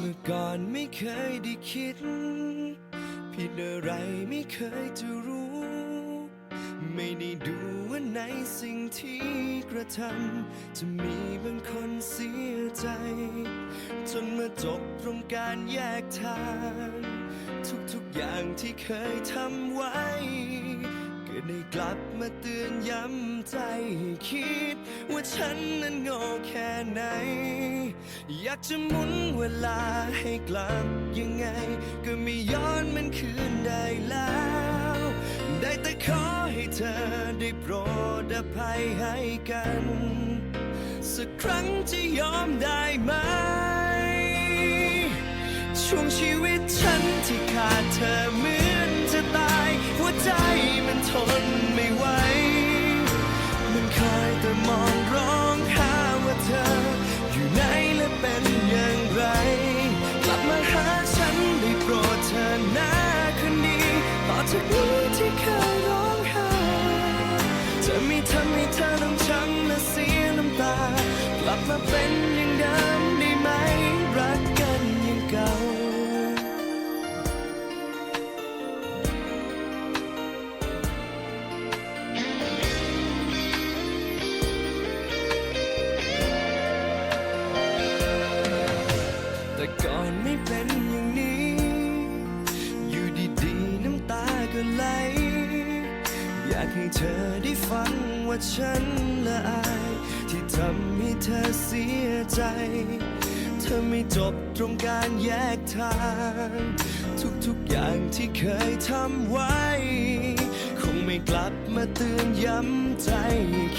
เมื่อก่อนไม่เคยได้คิด ผิดอะไรไม่เคยจะรู้ ไม่ได้ดูว่าในสิ่งที่กระทำจะมีบางคนเสียใจ จนมาจบตรงการแยกทาง ทุกๆอย่างที่เคยทำไว้ ได้กลับมาเตือนย้ำใจให้คิด ว่าฉันนั้นโง่แค่ไหน อยากจะหมุนเวลาให้กลับยังไง ก็ไม่ย้อนมันคืนได้แล้ว ได้แต่ขอให้เธอได้โปรดอภัยให้กัน สักครั้งจะยอมได้ไหม ช่วงชีวิตฉันที่ขาดเธอ เธอต้องช้ำและเสียน้ำตากลับมาเป็นากให้เธอได้ฟังว่าฉันละอาย ที่ทำให้เธอเสียใจ เธอไม่จบตรงการแยกทาง ทุกๆอย่างที่เคยทำไว้ คงไม่กลับมาเตือนย้ำใจ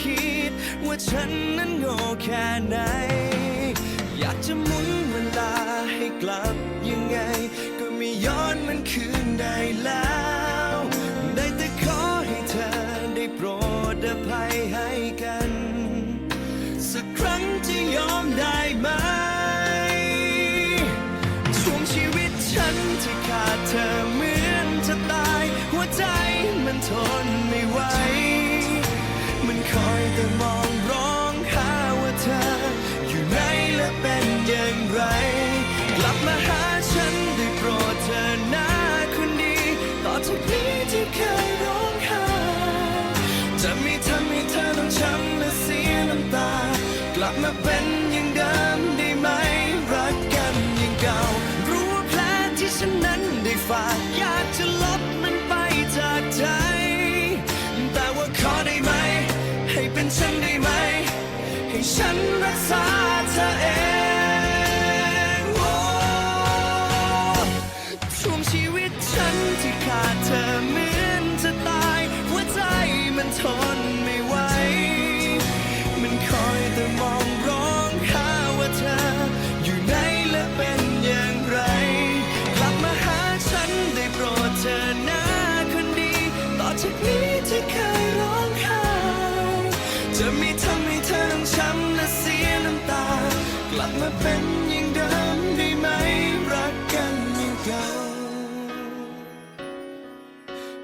คิด ว่าฉันนั้นโง่แค่ไหน อยากจะหมุนเวลาให้กลับยังไง ก็ไม่ย้อนมันคืนได้แล้ว ดอภัยให้กัน สักครั้งจะยอมได้ไหมช่วงชีวิตฉันที่ขาดเธอเหมือนจะตาย หัวใจมันทนไม่ไหว มันคอยแต่มอง ลับมาเป็นอย่างเดิมได้ไหมรักกันอย่างเก่า รู้ว่าแผลที่ฉันนั้นได้ฝากอยากจะลบมันไปจากใจ แต่ว่าขอได้ไหม ให้เป็นฉันได้ไหม ให้ฉันรักษาเธอเอง เคยร้องไห้จะไม่ทำให้เธอต้องช้ำและเสียน้ำตา กลับมาเป็นอย่างเดิมได้ไหมรักกันอย่างเก่า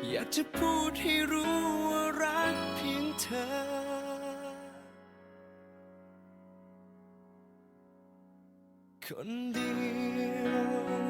อยากจะพูดให้รู้ว่ารักเพียงเธอคนเดียว